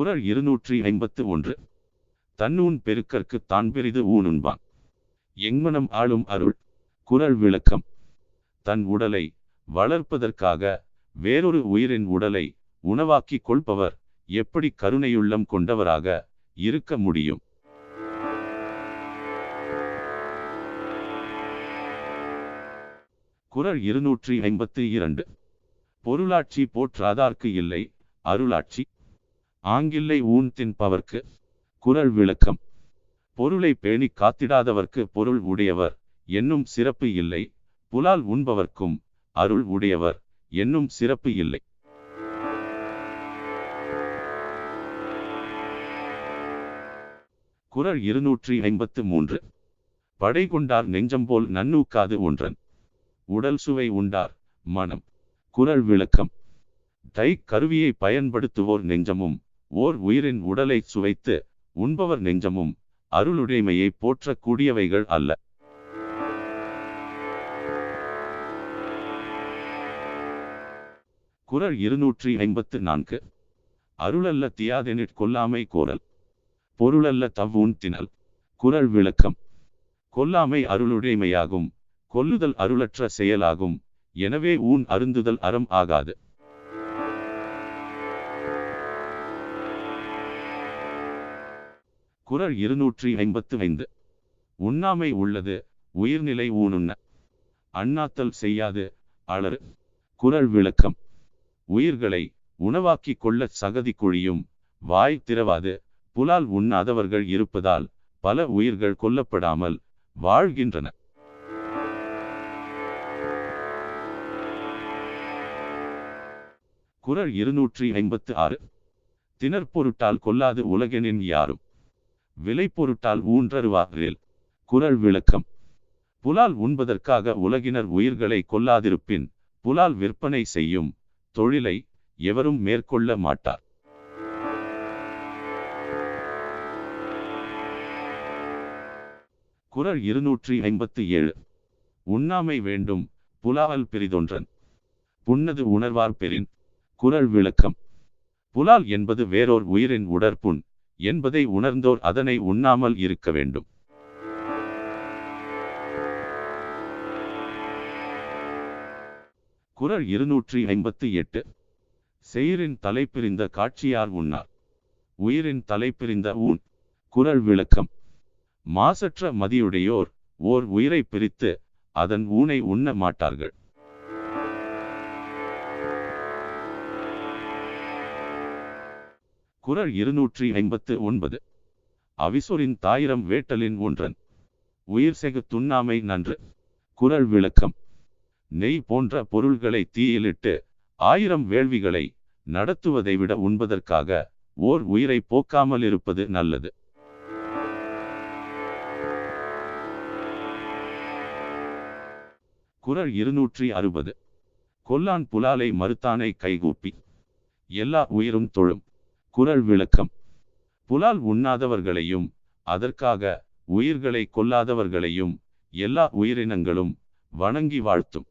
குரல் இருநூற்றி ஐம்பத்து ஒன்று. தன்னூன் பெருக்கற்கு தான் பெரிது ஊனுண்பான். எங்மனம் ஆளும் அருள் குரல் விளக்கம். தன் உடலை வளர்ப்பதற்காக வேறொரு உயிரின் உடலை உணவாக்கிக் கொள்பவர் எப்படி கருணையுள்ளம் கொண்டவராக இருக்க முடியும்? குரல் இருநூற்றி ஐம்பத்தி இரண்டு. பொருளாட்சி போற்றாதார்க்கு இல்லை அருளாட்சி. ஆங்கில்லை ஊன் தின்பவர்க்கு குறள் விளக்கம். பொருளை பேணி காத்திடாதவர்க்கு பொருள் உடையவர் என்னும் சிறப்பு இல்லை. புலால் உண்பவர்க்கும் அருள் உடையவர் என்னும் சிறப்பு இல்லை. குறள் இருநூற்றி ஐம்பத்து மூன்று. படை கொண்டார் நெஞ்சம்போல் நன்னூக்காது ஒன்றன். உடல் சுவை உண்டார் மனம். குறள் விளக்கம். தை கருவியை பயன்படுத்துவோர் நெஞ்சமும் ஓர் உயிரின் உடலை சுவைத்து உண்பவர் நெஞ்சமும் அருளுடைமையை போற்றக்கூடியவைகள் அல்ல. குரல் இருநூற்றி ஐம்பத்து நான்கு. அருளல்ல தியாதெனிற் கொல்லாமை கோரல். பொருளல்ல தவ்வூன் தினல். குரல் விளக்கம். கொல்லாமை அருளுடைமையாகும். கொல்லுதல் அருளற்ற செயலாகும். எனவே ஊன் அருந்துதல் அறம் ஆகாது. குரல் இருநூற்றி ஐம்பத்து ஐந்து. உண்ணாமை உள்ளது உயிர்நிலை ஊனுண்ண. அண்ணாத்தல் செய்யாது அலறு. குறள் விளக்கம். உயிர்களை உணவாக்கிக் கொள்ள சகதி குழியும் வாய் திறவாது. புலால் உண்ணாதவர்கள் இருப்பதால் பல உயிர்கள் கொல்லப்படாமல் வாழ்கின்றன. குரல் இருநூற்றி ஐம்பத்து ஆறு திணற்பொருட்டால் கொல்லாது உலகெனின் யாரும். விலை பொருட்டால் ஊன்றருவாரில் குரல் விளக்கம். புலால் உண்பதற்காக உலகினர் உயிர்களை கொல்லாதிருப்பின் புலால் விற்பனை செய்யும் தொழிலை எவரும் மேற்கொள்ள மாட்டார். குரல் இருநூற்றி ஐம்பத்தி ஏழு. உண்ணாமை வேண்டும் புலாவல் பெரிதொன்றன். புன்னது உணர்வார் பெறின். குரல் விளக்கம். புலால் என்பது வேறோர் உயிரின் உடற்புண் என்பதை உணர்ந்தோர் அதனை உண்ணாமல் இருக்க வேண்டும். குறள் இருநூற்றி ஐம்பத்தி எட்டு. செயிரின் தலைப்பிரிந்த காட்சியார் உண்ணார். உயிரின் தலைப்பிரிந்த ஊன். குரல் விளக்கம். மாசற்ற மதியுடையோர் ஓர் உயிரை பிரித்து அதன் ஊனை உண்ண மாட்டார்கள். குரல் இருநூற்றி ஐம்பத்து ஒன்பது. அவிசொரின் தாயிரம் வேட்டலின் ஒன்றன். உயிர் செகு துண்ணாமை நன்று. குரல் விளக்கம். நெய் போன்ற பொருள்களை தீயிலிட்டு ஆயிரம் வேள்விகளை நடத்துவதை விட உண்பதற்காக ஓர் உயிரை போக்காமல் இருப்பது நல்லது. குறள் இருநூற்றி அறுபது கொல்லான் புலாலை மறுத்தானை கைகூப்பி. எல்லா உயிரும் தொழும். குரல் விளக்கம். புலால் உண்ணாதவர்களையும் அதற்காக உயிர்களை கொல்லாதவர்களையும் எல்லா உயிரினங்களும் வணங்கி வாழ்த்தும்.